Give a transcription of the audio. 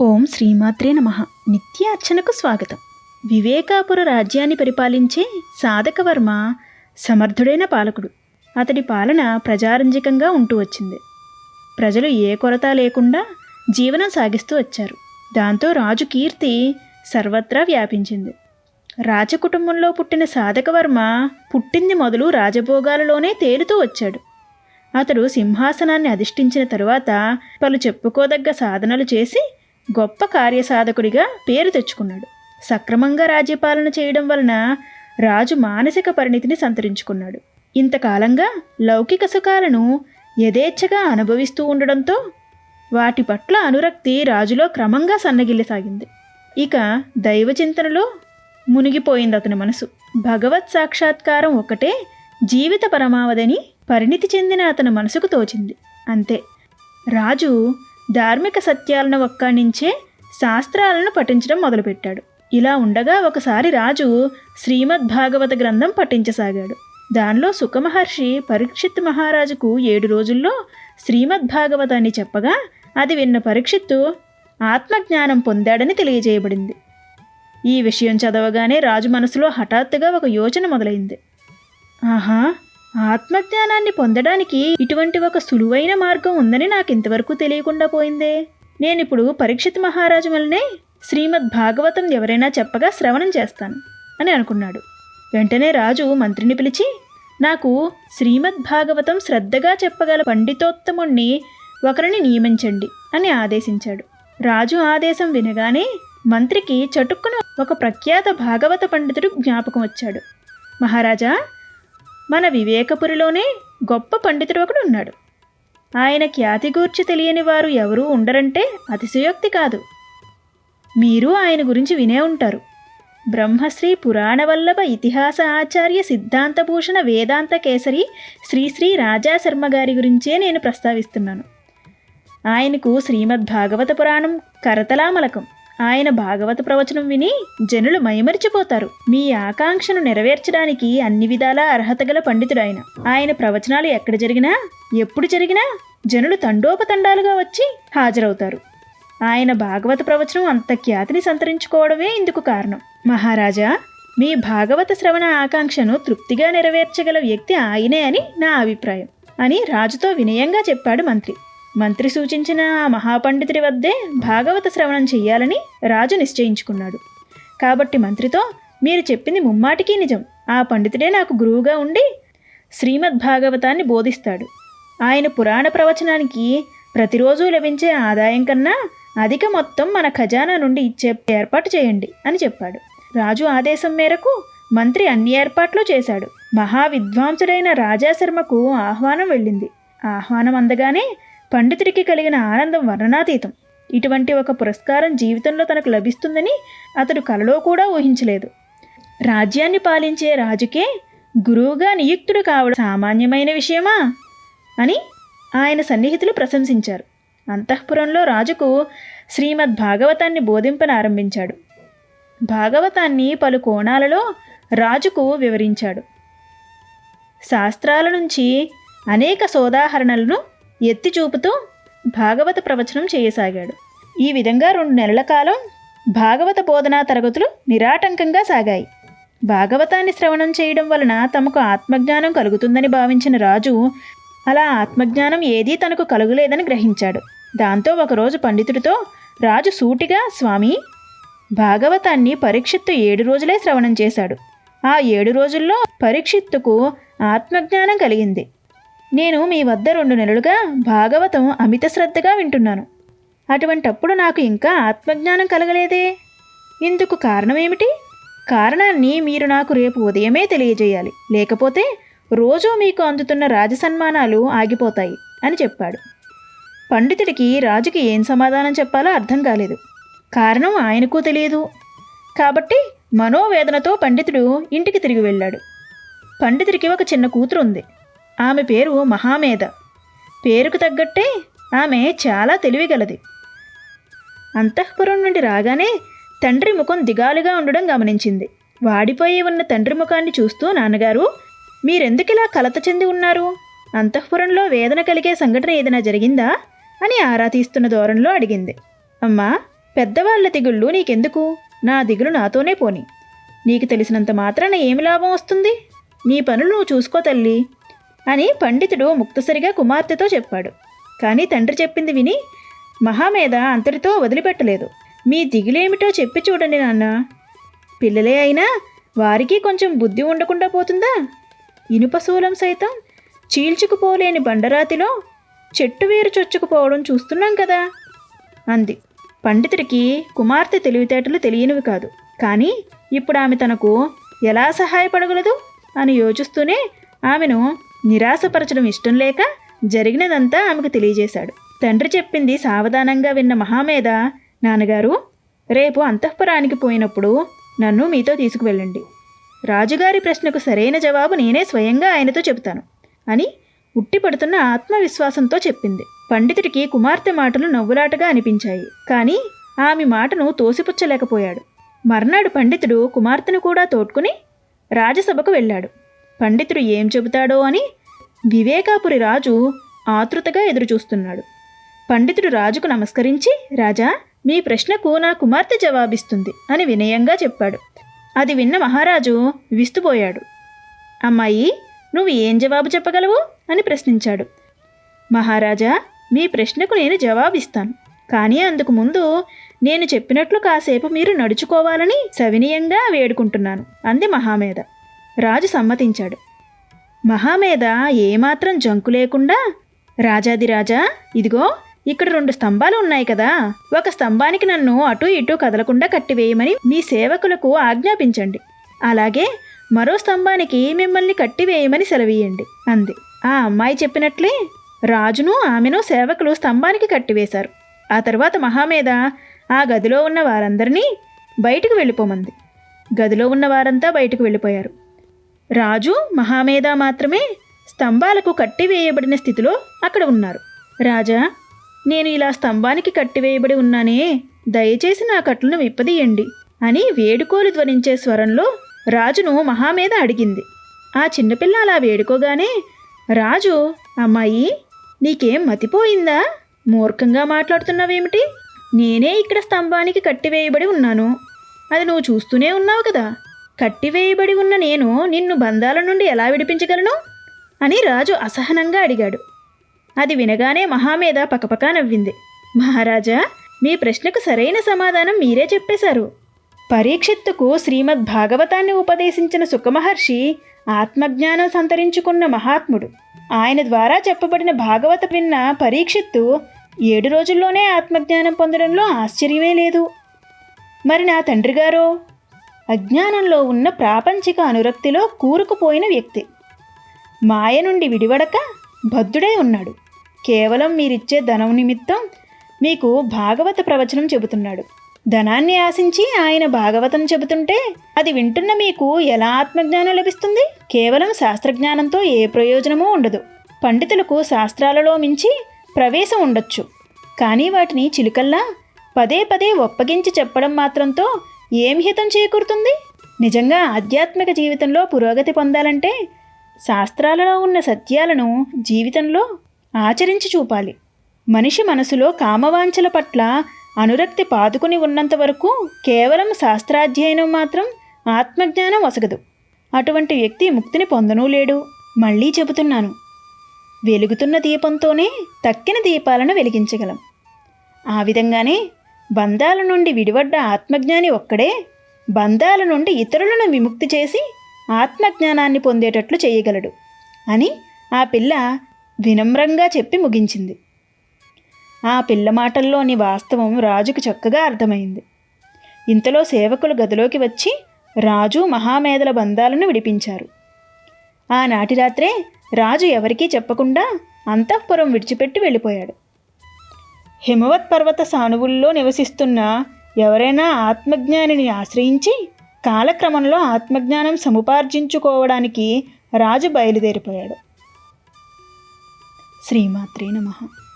ఓం శ్రీమాత్రే నమ. నిత్యార్చనకు స్వాగతం. వివేకాపుర రాజ్యాన్ని పరిపాలించే సాధకవర్మ సమర్థుడైన పాలకుడు. అతడి పాలన ప్రజారంజకంగా ఉంటూ వచ్చింది. ప్రజలు ఏ కొరత లేకుండా జీవనం సాగిస్తూ వచ్చారు. దాంతో రాజు కీర్తి సర్వత్రా వ్యాపించింది. రాజకుటుంబంలో పుట్టిన సాధకవర్మ పుట్టింది మొదలు రాజభోగాలలోనే తేలుతూ వచ్చాడు. అతడు సింహాసనాన్ని అధిష్ఠించిన తరువాత పలు చెప్పుకోదగ్గ సాధనలు చేసి గొప్ప కార్యసాధకుడిగా పేరు తెచ్చుకున్నాడు. సక్రమంగా రాజ్యపాలన చేయడం వలన రాజు మానసిక పరిణితిని సంతరించుకున్నాడు. ఇంతకాలంగా లౌకిక సుఖాలను యథేచ్ఛగా అనుభవిస్తూ ఉండడంతో వాటి పట్ల అనురక్తి రాజులో క్రమంగా సన్నగిల్లసాగింది. ఇక దైవ చింతనలో మునిగిపోయింది అతని మనసు. భగవత్ సాక్షాత్కారం ఒకటే జీవిత పరమావధిని పరిణితి చెందిన అతని మనసుకు తోచింది. అంతే. రాజు ధార్మిక సత్యాలను ఒక్కాణించే శాస్త్రాలను పఠించడం మొదలుపెట్టాడు. ఇలా ఉండగా ఒకసారి రాజు శ్రీమద్ భాగవత గ్రంథం పఠించసాగాడు. దానిలో సుఖమహర్షి పరీక్షిత్ మహారాజుకు ఏడు రోజుల్లో శ్రీమద్ భాగవతాన్ని చెప్పగా అది విన్న పరీక్షిత్తు ఆత్మజ్ఞానం పొందాడని తెలియజేయబడింది. ఈ విషయం చదవగానే రాజు మనసులో హఠాత్తుగా ఒక యోచన మొదలైంది. ఆహా! ఆత్మజ్ఞానాన్ని పొందడానికి ఇటువంటి ఒక సులువైన మార్గం ఉందని నాకు ఇంతవరకు తెలియకుండా పోయిందే. నేనిప్పుడు పరీక్షిత్ మహారాజు వల్లనే శ్రీమద్ భాగవతం ఎవరైనా చెప్పగా శ్రవణం చేస్తాను అని అనుకున్నాడు. వెంటనే రాజు మంత్రిని పిలిచి నాకు శ్రీమద్ భాగవతం శ్రద్ధగా చెప్పగల పండితోత్తముణ్ణి ఒకరిని నియమించండి అని ఆదేశించాడు. రాజు ఆదేశం వినగానే మంత్రికి చటుక్కున ఒక ప్రఖ్యాత భాగవత పండితుడు జ్ఞాపకం వచ్చాడు. మహారాజా మన వివేకపురిలోనే గొప్ప పండితుడు ఒకడు ఉన్నాడు. ఆయన ఖ్యాతి గూర్చి తెలియని వారు ఎవరూ ఉండరంటే అతిశయోక్తి కాదు. మీరు ఆయన గురించి వినే ఉంటారు. బ్రహ్మశ్రీ పురాణవల్లభ ఇతిహాస ఆచార్య సిద్ధాంతభూషణ వేదాంత కేసరి శ్రీశ్రీ రాజాశర్మ గారి గురించే నేను ప్రస్తావిస్తున్నాను. ఆయనకు శ్రీమద్ భాగవత పురాణం కరతలామలకం. ఆయన భాగవత ప్రవచనం విని జనులు మైమరిచిపోతారు. మీ ఆకాంక్షను నెరవేర్చడానికి అన్ని విధాలా అర్హత గల పండితుడు ఆయన ఆయన ప్రవచనాలు ఎక్కడ జరిగినా ఎప్పుడు జరిగినా జనులు తండోపతండాలుగా వచ్చి హాజరవుతారు. ఆయన భాగవత ప్రవచనం అంత ఖ్యాతిని సంతరించుకోవడమే ఇందుకు కారణం. మహారాజా మీ భాగవత శ్రవణ ఆకాంక్షను తృప్తిగా నెరవేర్చగల వ్యక్తి ఆయనే అని నా అభిప్రాయం. అని రాజుతో వినయంగా చెప్పాడు మంత్రి. మంత్రి సూచించిన ఆ మహాపండితుడి వద్దే భాగవత శ్రవణం చెయ్యాలని రాజు నిశ్చయించుకున్నాడు. కాబట్టి మంత్రితో మీరు చెప్పింది ముమ్మాటికి నిజం. ఆ పండితుడే నాకు గురువుగా ఉండి శ్రీమద్ భాగవతాన్ని బోధిస్తాడు. ఆయన పురాణ ప్రవచనానికి ప్రతిరోజు లభించే ఆదాయం కన్నా అధిక మొత్తం మన ఖజానా నుండి ఇచ్చే ఏర్పాటు చేయండి అని చెప్పాడు. రాజు ఆదేశం మేరకు మంత్రి అన్ని ఏర్పాట్లు చేశాడు. మహావిద్వాంసుడైన రాజాశర్మకు ఆహ్వానం వెళ్ళింది. ఆహ్వానం అందగానే పండితుడికి కలిగిన ఆనందం వర్ణనాతీతం. ఇటువంటి ఒక పురస్కారం జీవితంలో తనకు లభిస్తుందని అతడు కలలో కూడా ఊహించలేదు. రాజ్యాన్ని పాలించే రాజుకే గురువుగా నియుక్తుడు కావడం సామాన్యమైన విషయమా? అని ఆయన సన్నిహితులు ప్రశంసించారు. అంతఃపురంలో రాజుకు శ్రీమద్ భాగవతాన్ని బోధింపనారంభించాడు. భాగవతాన్ని పలు కోణాలలో రాజుకు వివరించాడు. శాస్త్రాల నుంచి అనేక సోదాహరణలను ఎత్తి చూపుతూ భాగవత ప్రవచనం చేయసాగాడు. ఈ విధంగా రెండు నెలల కాలం భాగవత బోధనా తరగతులు నిరాటంకంగా సాగాయి. భాగవతాన్ని శ్రవణం చేయడం వలన తమకు ఆత్మజ్ఞానం కలుగుతుందని భావించిన రాజు అలా ఆత్మజ్ఞానం ఏదీ తనకు కలుగులేదని గ్రహించాడు. దాంతో ఒకరోజు పండితుడితో రాజు సూటిగా స్వామి! భాగవతాన్ని పరీక్షిత్తు ఏడు రోజులే శ్రవణం చేశాడు. ఆ ఏడు రోజుల్లో పరీక్షిత్తుకు ఆత్మజ్ఞానం కలిగింది. నేను మీ వద్ద రెండు నెలలుగా భాగవతం అమిత శ్రద్ధగా వింటున్నాను. అటువంటప్పుడు నాకు ఇంకా ఆత్మజ్ఞానం కలగలేదే. ఇందుకు కారణమేమిటి? కారణాన్ని మీరు నాకు రేపు ఉదయమే తెలియజేయాలి. లేకపోతే రోజూ మీకు అందుతున్న రాజసన్మానాలు ఆగిపోతాయి అని చెప్పాడు. పండితుడికి రాజుకి ఏం సమాధానం చెప్పాలో అర్థం కాలేదు. కారణం ఆయనకు తెలియదు. కాబట్టి మనోవేదనతో పండితుడు ఇంటికి తిరిగి వెళ్ళాడు. పండితుడికి ఒక చిన్న కూతురు ఉంది ఆమె పేరు మహామేధ. పేరుకు తగ్గట్టే ఆమె చాలా తెలివిగలది. అంతఃపురం నుండి రాగానే తండ్రి ముఖం దిగాలుగా ఉండడం గమనించింది. వాడిపోయి ఉన్న తండ్రి ముఖాన్ని చూస్తూ నాన్నగారు మీరెందుకిలా కలత చెంది ఉన్నారు? అంతఃపురంలో వేదన కలిగే సంఘటన ఏదైనా జరిగిందా? అని ఆరా తీస్తున్న ధోరణిలో అడిగింది. అమ్మా పెద్దవాళ్ళ దిగుళ్ళు నీకెందుకు? నా దిగులు నాతోనే పోని. నీకు తెలిసినంత మాత్రాన ఏమి లాభం వస్తుంది? నీ పనులు నువ్వు చూసుకో తల్లి. అని పండితుడు ముక్తసరిగా కుమార్తెతో చెప్పాడు. కానీ తండ్రి చెప్పింది విని మహామేధ అంతటితో వదిలిపెట్టలేదు. మీ దిగులేమిటో చెప్పి చూడండి నాన్న. పిల్లలే అయినా వారికి కొంచెం బుద్ధి ఉండకుండా పోతుందా? ఇనుప శూలం సైతం చీల్చుకుపోలేని బండరాతిలో చెట్టు వేరు చొచ్చుకుపోవడం చూస్తున్నాం కదా? అంది. పండితుడికి కుమార్తె తెలివితేటలు తెలియనివి కాదు. కానీ ఇప్పుడు ఆమె తనకు ఎలా సహాయపడగలదు అని యోచిస్తూనే ఆమెను నిరాశపరచడం ఇష్టం లేక జరిగినదంతా ఆమెకు తెలియజేశాడు. తండ్రి చెప్పింది సావధానంగా విన్న మహామేధ నాన్నగారు రేపు అంతఃపురానికి పోయినప్పుడు నన్ను మీతో తీసుకువెళ్ళండి. రాజుగారి ప్రశ్నకు సరైన జవాబు నేనే స్వయంగా ఆయనతో చెబుతాను అని ఉట్టిపడుతున్న ఆత్మవిశ్వాసంతో చెప్పింది. పండితుడికి కుమార్తె మాటలు నవ్వులాటగా అనిపించాయి. కానీ ఆమె మాటను తోసిపుచ్చలేకపోయాడు. మర్నాడు పండితుడు కుమార్తెను కూడా తోడ్కుని రాజసభకు వెళ్ళాడు. పండితుడు ఏం చెబుతాడో అని వివేకాపురి రాజు ఆతృతగా ఎదురుచూస్తున్నాడు. పండితుడు రాజుకు నమస్కరించి రాజా మీ ప్రశ్నకు నా కుమార్తె జవాబిస్తుంది అని వినయంగా చెప్పాడు. అది విన్న మహారాజు విస్తుపోయాడు. అమ్మాయి నువ్వు ఏం జవాబు చెప్పగలవు? అని ప్రశ్నించాడు. మహారాజా మీ ప్రశ్నకు నేను జవాబిస్తాను. కానీ అందుకు ముందు నేను చెప్పినట్లు కాసేపు మీరు నడుచుకోవాలని సవినీయంగా వేడుకుంటున్నాను అంది మహామేధ. రాజు సమ్మతించాడు. మహామేధ ఏమాత్రం జంకు లేకుండా రాజాదిరాజా ఇదిగో ఇక్కడ రెండు స్తంభాలు ఉన్నాయి కదా ఒక స్తంభానికి నన్ను అటు ఇటు కదలకుండా కట్టివేయమని మీ సేవకులకు ఆజ్ఞాపించండి. అలాగే మరో స్తంభానికి మిమ్మల్ని కట్టివేయమని సెలవీయండి అంది. ఆ అమ్మాయి చెప్పినట్లే రాజును ఆమెను సేవకులు స్తంభానికి కట్టివేశారు. ఆ తర్వాత మహామేధ ఆ గదిలో ఉన్న వారందరినీ బయటకు వెళ్ళిపోమంది. గదిలో ఉన్న వారంతా బయటకు వెళ్ళిపోయారు. రాజు మహామేధ మాత్రమే స్తంభాలకు కట్టివేయబడిన స్థితిలో అక్కడ ఉన్నారు. రాజా నేను ఇలా స్తంభానికి కట్టివేయబడి ఉన్నానే దయచేసి నా కట్లను విప్పదీయండి అని వేడుకోలు ధ్వనించే స్వరంలో రాజును మహామేధ అడిగింది. ఆ చిన్నపిల్ల అలా వేడుకోగానే రాజు అమ్మాయి నీకేం మతిపోయిందా? మూర్ఖంగా మాట్లాడుతున్నావేమిటి? నేనే ఇక్కడ స్తంభానికి కట్టివేయబడి ఉన్నాను. అది నువ్వు చూస్తూనే ఉన్నావు కదా. కట్టివేయబడి ఉన్న నేను నిన్ను బంధాల నుండి ఎలా విడిపించగలను? అని రాజు అసహనంగా అడిగాడు. అది వినగానే మహామేద పకపకా నవ్వింది. మహారాజా మీ ప్రశ్నకు సరైన సమాధానం మీరే చెప్పేశారు. పరీక్షిత్తుకు శ్రీమద్ భాగవతాన్ని ఉపదేశించిన సుఖమహర్షి ఆత్మజ్ఞానం సంతరించుకున్న మహాత్ముడు. ఆయన ద్వారా చెప్పబడిన భాగవత విన్న పరీక్షిత్తు ఏడు రోజుల్లోనే ఆత్మజ్ఞానం పొందడంలో ఆశ్చర్యమే లేదు. మరి నా తండ్రి గారో అజ్ఞానంలో ఉన్న ప్రాపంచిక అనురక్తిలో కూరుకుపోయిన వ్యక్తి. మాయ నుండి విడివడక బద్ధుడై ఉన్నాడు. కేవలం మీరిచ్చే ధనం నిమిత్తం మీకు భాగవత ప్రవచనం చెబుతున్నాడు. ధనాన్ని ఆశించి ఆయన భాగవతం చెబుతుంటే అది వింటున్న మీకు ఎలా ఆత్మజ్ఞానం లభిస్తుంది? కేవలం శాస్త్రజ్ఞానంతో ఏ ప్రయోజనమూ ఉండదు. పండితులకు శాస్త్రాలలో మించి ప్రవేశం ఉండొచ్చు. కానీ వాటిని చిలుకల్లా పదే పదే ఒప్పగించి చెప్పడం మాత్రంతో ఏం హితం చేకూరుతుంది? నిజంగా ఆధ్యాత్మిక జీవితంలో పురోగతి పొందాలంటే శాస్త్రాలలో ఉన్న సత్యాలను జీవితంలో ఆచరించి చూపాలి. మనిషి మనసులో కామవాంఛల పట్ల అనురక్తి పాదుకుని ఉన్నంత వరకు కేవలం శాస్త్రాధ్యయనం మాత్రం ఆత్మజ్ఞానం వసగదు అటువంటి వ్యక్తి ముక్తిని పొందనూ లేడు. మళ్ళీ చెబుతున్నాను. వెలుగుతున్న దీపంతోనే తక్కిన దీపాలను వెలిగించగలం. ఆ విధంగానే బంధాల నుండి విడివడ్డ ఆత్మజ్ఞాని ఒక్కడే బంధాల నుండి ఇతరులను విముక్తి చేసి ఆత్మజ్ఞానాన్ని పొందేటట్లు చేయగలడు అని ఆ పిల్ల వినమ్రంగా చెప్పి ముగించింది. ఆ పిల్ల మాటల్లోని వాస్తవం రాజుకు చక్కగా అర్థమైంది. ఇంతలో సేవకులు గదిలోకి వచ్చి రాజు మహామేధల బంధాలను విడిపించారు. ఆనాటి రాత్రే రాజు ఎవరికీ చెప్పకుండా అంతఃపురం విడిచిపెట్టి వెళ్ళిపోయాడు. హిమవత్ పర్వత సానువుల్లో నివసిస్తున్న ఎవరైనా ఆత్మజ్ఞానిని ఆశ్రయించి కాలక్రమంలో ఆత్మజ్ఞానం సముపార్జించుకోవడానికి రాజు బయలుదేరిపోయాడు. శ్రీమాత్రే నమః.